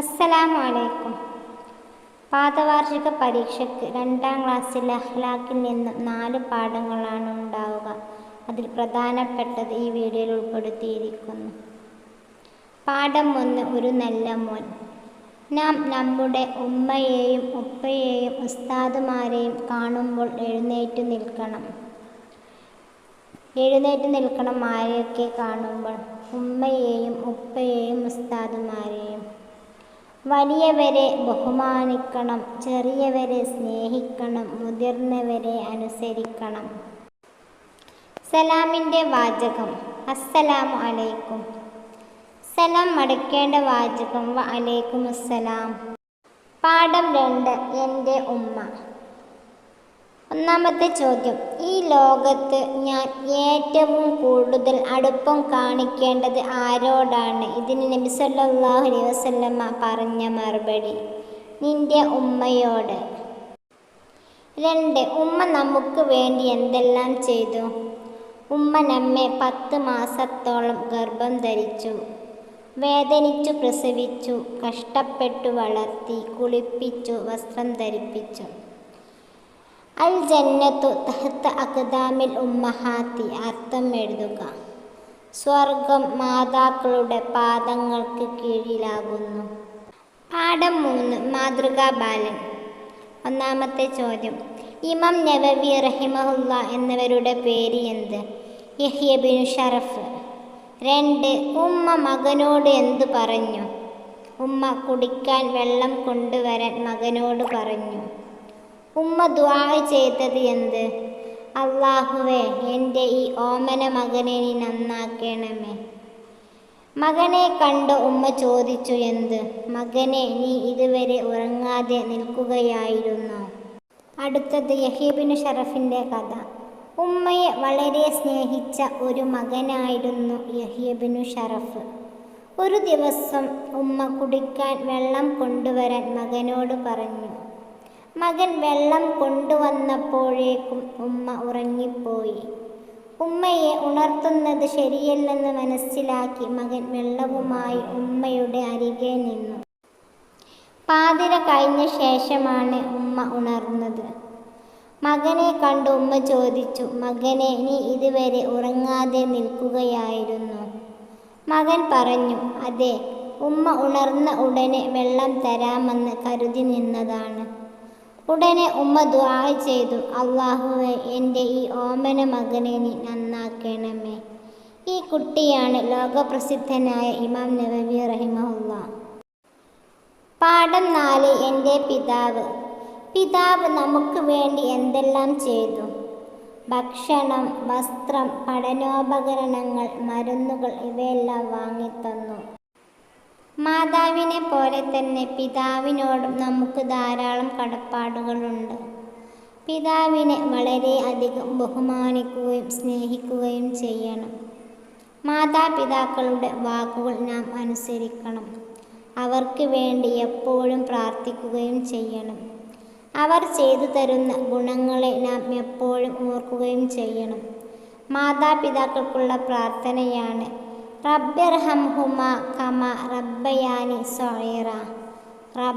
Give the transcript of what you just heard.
അസ്സലാമു അലൈക്കും പാദവാർഷിക പരീക്ഷയ്ക്ക് രണ്ടാം ക്ലാസ്സിൽ അഖ്ലാഖിൽ നിന്ന് നാല് പാഠങ്ങളാണ് ഉണ്ടാവുക. അതിൽ പ്രധാനപ്പെട്ടത് ഈ വീഡിയോയിൽ ഉൾപ്പെടുത്തിയിരിക്കുന്നു. പാഠം ഒന്ന് ഒരു നല്ല മോൻ. നാം നമ്മുടെ ഉമ്മയെയും ഉപ്പയെയും ഉസ്താദുമാരെയും കാണുമ്പോൾ എഴുന്നേറ്റ് നിൽക്കണം. എഴുന്നേറ്റ് നിൽക്കണം ആരെയൊക്കെ കാണുമ്പോൾ? ഉമ്മയെയും ഉപ്പയെയും ഉസ്താദുമാരെയും വലിയവരെ ബഹുമാനിക്കണം ചെറിയവരെ സ്നേഹിക്കണം മുതിർന്നവരെ അനുസരിക്കണം. സലാമിന്റെ വാചകം അസ്സലാമു അലൈക്കും. സലാം മടക്കേണ്ട വാചകം വ അലൈക്കും അസ്സലാം പാഠം രണ്ട് എന്റെ ഉമ്മ. ഒന്നാമത്തെ ചോദ്യം. ഈ ലോകത്ത് ഞാൻ ഏറ്റവും കൂടുതൽ അടുപ്പം കാണിക്കേണ്ടത് ആരോടാണ്? ഇതിന് നബി സല്ലല്ലാഹു അലൈഹി പറഞ്ഞ മറുപടി. നിന്റെ ഉമ്മയോട്. രണ്ട് ഉമ്മ നമുക്ക് വേണ്ടി എന്തെല്ലാം ചെയ്തു? ഉമ്മ നമ്മെ പത്ത് മാസത്തോളം ഗർഭം ധരിച്ചു വേദനിച്ചു പ്രസവിച്ചു കഷ്ടപ്പെട്ടു വളർത്തി കുളിപ്പിച്ചു വസ്ത്രം ധരിപ്പിച്ചു. അൽ ജന്നത്തു തഹത്ത് അഖദാമിൽ ഉമ്മഹാത്തി അർത്ഥം എഴുതുക സ്വർഗം മാതാക്കളുടെ പാദങ്ങൾക്ക് കീഴിലാകുന്നു. പാഠം മൂന്ന് മാതൃകാ ബാലൻ. ഒന്നാമത്തെ ചോദ്യം. ഇമാം നവവി റഹിമഹുല്ല എന്നിവരുടെ പേര് എന്ത്? യഹ്യ ബിനു ഷറഫ്. രണ്ട് ഉമ്മ മകനോട് എന്തു പറഞ്ഞു? ഉമ്മ കുടിക്കാൻ വെള്ളം കൊണ്ടുവരാൻ മകനോട് പറഞ്ഞു. ഉമ്മ ദ്വാ ചെയ്തത് എന്ത്? അള്ളാഹുവേ എന്റെ ഈ ഓമന മകനെ നീ നന്നാക്കണമേ. മകനെ കണ്ട ഉമ്മ ചോദിച്ചു എന്ത്? മകനെ നീ ഇതുവരെ ഉറങ്ങാതെ നിൽക്കുകയായിരുന്നു? അടുത്തത് യഹീബിന് ഷറഫിന്റെ കഥ. ഉമ്മയെ വളരെ സ്നേഹിച്ച ഒരു മകനായിരുന്നു യഹീബിനു ഷറഫ്. ഒരു ദിവസം ഉമ്മ കുടിക്കാൻ വെള്ളം കൊണ്ടുവരാൻ മകനോട് പറഞ്ഞു. മകൻ വെള്ളം കൊണ്ടുവന്നപ്പോഴേക്കും ഉമ്മ ഉറങ്ങിപ്പോയി. ഉമ്മയെ ഉണർത്തുന്നത് ശരിയല്ലെന്ന് മനസ്സിലാക്കി മകൻ വെള്ളവുമായി ഉമ്മയുടെ അരികെ നിന്നു. പാതിര കഴിഞ്ഞ ശേഷമാണ് ഉമ്മ ഉണർന്നത്. മകനെ കണ്ട് ഉമ്മ ചോദിച്ചു മകനെ നീ ഇതുവരെ ഉറങ്ങാതെ നിൽക്കുകയായിരുന്നു. മകൻ പറഞ്ഞു അതെ ഉമ്മ ഉണർന്ന ഉടനെ വെള്ളം തരാമെന്ന് കരുതി നിന്നതാണ്. ഉടനെ ഉമ്മ ദ്വാ ചെയ്തു. അള്ളാഹുവെ എന്റെ ഈ ഓമന മകനെ നീ നന്നാക്കണമേ. ഈ കുട്ടിയാണ് ലോകപ്രസിദ്ധനായ ഇമാം നവവി റഹിമഹുല്ല. പാഠം നാല് എന്റെ പിതാവ്. പിതാവ് നമുക്ക് വേണ്ടി എന്തെല്ലാം ചെയ്തു? ഭക്ഷണം വസ്ത്രം പഠനോപകരണങ്ങൾ മരുന്നുകൾ ഇവയെല്ലാം വാങ്ങിത്തന്നു. മാതാവിനെ പോലെ തന്നെ പിതാവിനോടും നമുക്ക് ധാരാളം കടപ്പാടുകളുണ്ട്. പിതാവിനെ വളരെ അധികം ബഹുമാനിക്കുകയും സ്നേഹിക്കുകയും ചെയ്യണം. മാതാപിതാക്കളുടെ വാക്കുകൾ നാം അനുസരിക്കണം. അവർക്ക് വേണ്ടി എപ്പോഴും പ്രാർത്ഥിക്കുകയും ചെയ്യണം. അവർ ചെയ്തു തരുന്ന ഗുണങ്ങളെ നാം എപ്പോഴും ഓർക്കുകയും ചെയ്യണം. മാതാപിതാക്കൾക്കുള്ള പ്രാർത്ഥനയാണ് റബ്ബിർഹംഹുമ കമ റബ്ബയാനി സൊയറ